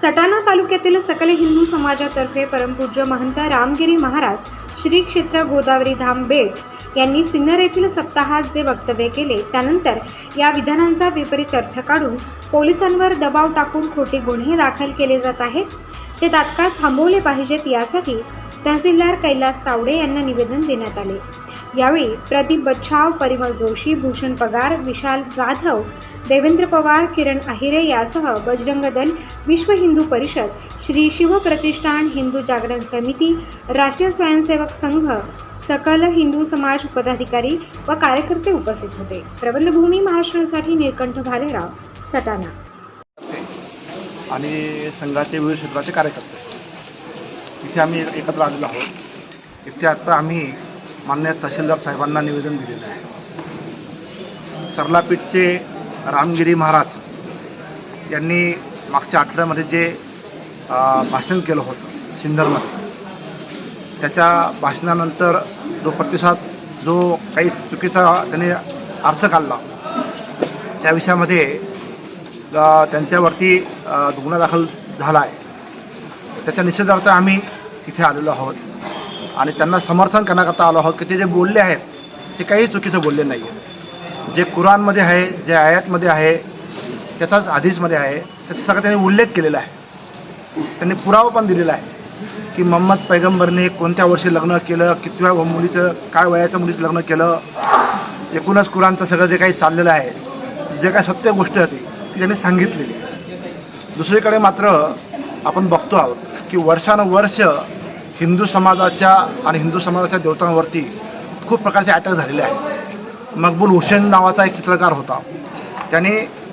सटाणा तालुक्यातील सकल हिंदू समाजातर्फे परमपूज्य महंत रामगिरी महाराज श्री क्षेत्र गोदावरी धाम बेट यांनी सिन्नर येथील सप्ताहात जे वक्तव्य केले त्यानंतर या विधानांचा विपरीत अर्थ काढून पोलिसांवर दबाव टाकून खोटे गुन्हे दाखल केले जात आहेत. ते तात्काळ थांबवले पाहिजेत यासाठी तहसीलदार कैलास तावडे यांना निवेदन देण्यात आले. यावेळी प्रदीप बच्छाव परिमल जोशी भूषण पगार विशाल जाधव देवेंद्र पवार किरण अहिरे यासह बजरंग दल विश्व हिंदू परिषद श्री शिवप्रतिष्ठान हिंदू जागरण समिती राष्ट्रीय स्वयंसेवक संघ सकल हिंदू समाज पदाधिकारी व कार्यकर्ते उपस्थित होते. प्रबंधभूमी महाराष्ट्रासाठी निळकंठ भालेराव सटाणा. आणि संघाचे विविध क्षेत्राचे कार्यकर्ते. इथे आम्ही एकत्र आलेलो आहोत. इथे आता आम्ही मान्य तहसीलदार साहेबांना निवेदन दिलेलं आहे. सरलापीठचे रामगिरी महाराज यांनी मागच्या आठवड्यामध्ये जे भाषण केलं होतं सिन्नरमध्ये त्याच्या भाषणानंतर जो प्रतिसाद जो काही चुकीचा त्यांनी अर्थ काढला त्या विषयामध्ये त्यांच्यावरती गुन्हा दाखल झाला आहे त्याच्या निषेधार्थ आम्ही तिथे आलेलो आहोत. आणि त्यांना समर्थन करण्याकरता आलो आहोत की ते जे बोलले आहेत ते काही चुकीचं बोलले नाही आहे जे कुराणमध्ये आहे जे आयातमध्ये आहे त्याचाच आधीचमध्ये आहे त्याचा सगळं त्यांनी उल्लेख केलेला आहे. त्यांनी पुरावा पण दिलेला आहे की मोहम्मद पैगंबरने कोणत्या वर्षी लग्न केलं कितव्या मुलीचं काय वयाचं मुलीचं लग्न केलं एकूणच कुराणचं सगळं जे काही चाललेलं आहे जे काय सत्य गोष्ट होती ती त्यांनी सांगितलेली दुसरीकडे मात्र आपण बघतो आहोत की वर्षानुवर्ष हिंदू समाजाच्या आणि हिंदू समाजाच्या देवतांवरती खूप प्रकारचे अटॅक झालेले आहेत. मकबूल हुसेन नावाचा एक चित्रकार होता. त्याने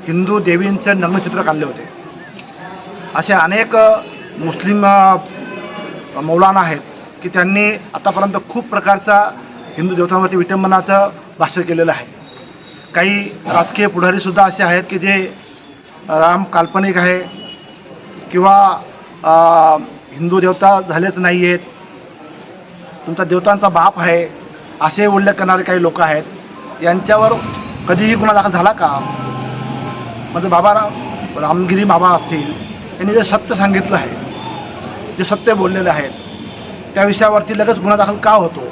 हिंदू देवींचं नग्नचित्र काढले होते. असे अनेक मुस्लिम मौलाना आहेत की त्यांनी आतापर्यंत खूप प्रकारचा हिंदू देवतांवरती विटंबनाचं भाष्य केलेलं आहे. काही राजकीय पुढारीसुद्धा असे आहेत की जे राम काल्पनिक आहे किंवा हिंदू देवता झालेच नाही आहेत तुमचा देवतांचा बाप आहे असे उल्लेख करणारे काही लोक आहेत. यांच्यावर कधीही गुन्हा दाखल झाला का? म्हणजे बाबा रामगिरी बाबा असतील यांनी जे सत्य सांगितलं आहे जे सत्य बोललेले आहेत त्या विषयावरती लगेच गुन्हा दाखल का होतो?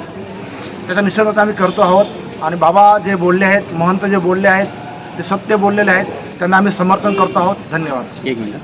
त्याचा निषेध आम्ही करतो आहोत. आणि बाबा जे बोलले आहेत महंत जे बोलले आहेत ते सत्य बोललेले आहेत त्यांना आम्ही समर्थन करतो आहोत. धन्यवाद. एक मिनिट.